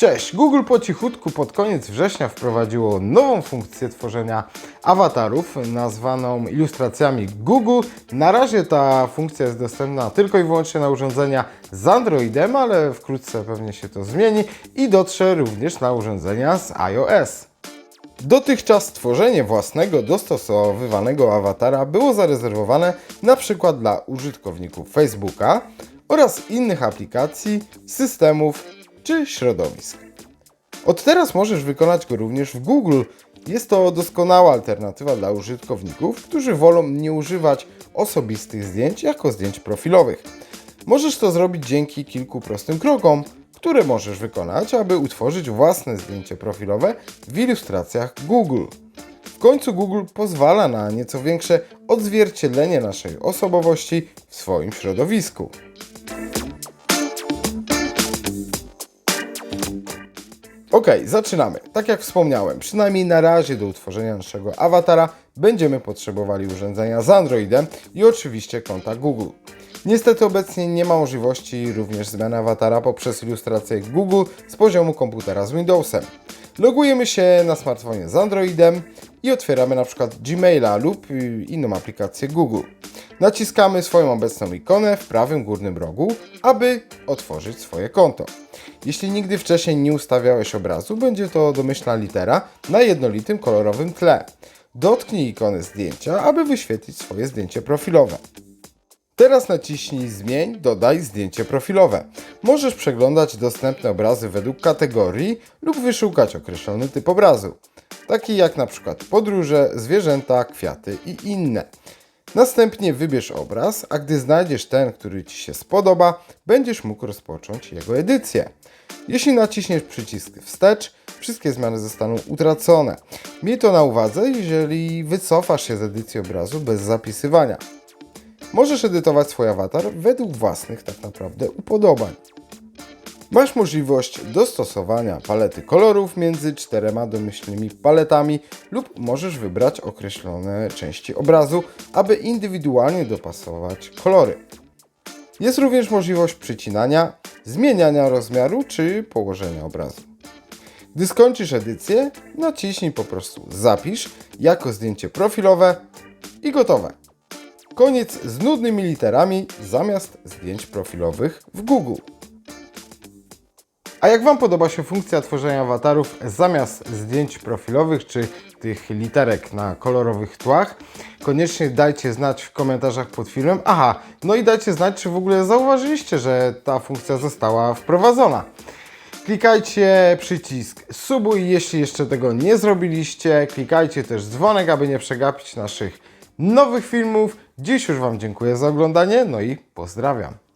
Cześć! Google po cichutku pod koniec września wprowadziło nową funkcję tworzenia awatarów nazwaną ilustracjami Google. Na razie ta funkcja jest dostępna tylko i wyłącznie na urządzenia z Androidem, ale wkrótce pewnie się to zmieni i dotrze również na urządzenia z iOS. Dotychczas tworzenie własnego dostosowywanego awatara było zarezerwowane przykład dla użytkowników Facebooka oraz innych aplikacji, systemów czy środowisk. Od teraz możesz wykonać go również w Google. Jest to doskonała alternatywa dla użytkowników, którzy wolą nie używać osobistych zdjęć jako zdjęć profilowych. Możesz to zrobić dzięki kilku prostym krokom, które możesz wykonać, aby utworzyć własne zdjęcie profilowe w ilustracjach Google. W końcu Google pozwala na nieco większe odzwierciedlenie naszej osobowości w swoim środowisku. Ok, zaczynamy. Tak jak wspomniałem, przynajmniej na razie do utworzenia naszego awatara będziemy potrzebowali urządzenia z Androidem i oczywiście konta Google. Niestety obecnie nie ma możliwości również zmiany awatara poprzez ilustrację Google z poziomu komputera z Windowsem. Logujemy się na smartfonie z Androidem i otwieramy na przykład Gmaila lub y, inną aplikację Google. Naciskamy swoją obecną ikonę w prawym górnym rogu, aby otworzyć swoje konto. Jeśli nigdy wcześniej nie ustawiałeś obrazu, będzie to domyślna litera na jednolitym kolorowym tle. Dotknij ikony zdjęcia, aby wyświetlić swoje zdjęcie profilowe. Teraz naciśnij Zmień, dodaj zdjęcie profilowe. Możesz przeglądać dostępne obrazy według kategorii lub wyszukać określony typ obrazu, taki jak na przykład podróże, zwierzęta, kwiaty i inne. Następnie wybierz obraz, a gdy znajdziesz ten, który Ci się spodoba, będziesz mógł rozpocząć jego edycję. Jeśli naciśniesz przycisk wstecz, wszystkie zmiany zostaną utracone. Miej to na uwadze, jeżeli wycofasz się z edycji obrazu bez zapisywania. Możesz edytować swój awatar według własnych tak naprawdę upodobań. Masz możliwość dostosowania palety kolorów między czterema domyślnymi paletami lub możesz wybrać określone części obrazu, aby indywidualnie dopasować kolory. Jest również możliwość przycinania, zmieniania rozmiaru czy położenia obrazu. Gdy skończysz edycję, naciśnij po prostu zapisz jako zdjęcie profilowe i gotowe. Koniec z nudnymi literami zamiast zdjęć profilowych w Google. A jak Wam podoba się funkcja tworzenia awatarów zamiast zdjęć profilowych czy tych literek na kolorowych tłach? Koniecznie dajcie znać w komentarzach pod filmem. Aha, no i dajcie znać, czy w ogóle zauważyliście, że ta funkcja została wprowadzona. Klikajcie przycisk subuj, jeśli jeszcze tego nie zrobiliście. Klikajcie też dzwonek, aby nie przegapić naszych nowych filmów. Dziś już Wam dziękuję za oglądanie, no i pozdrawiam.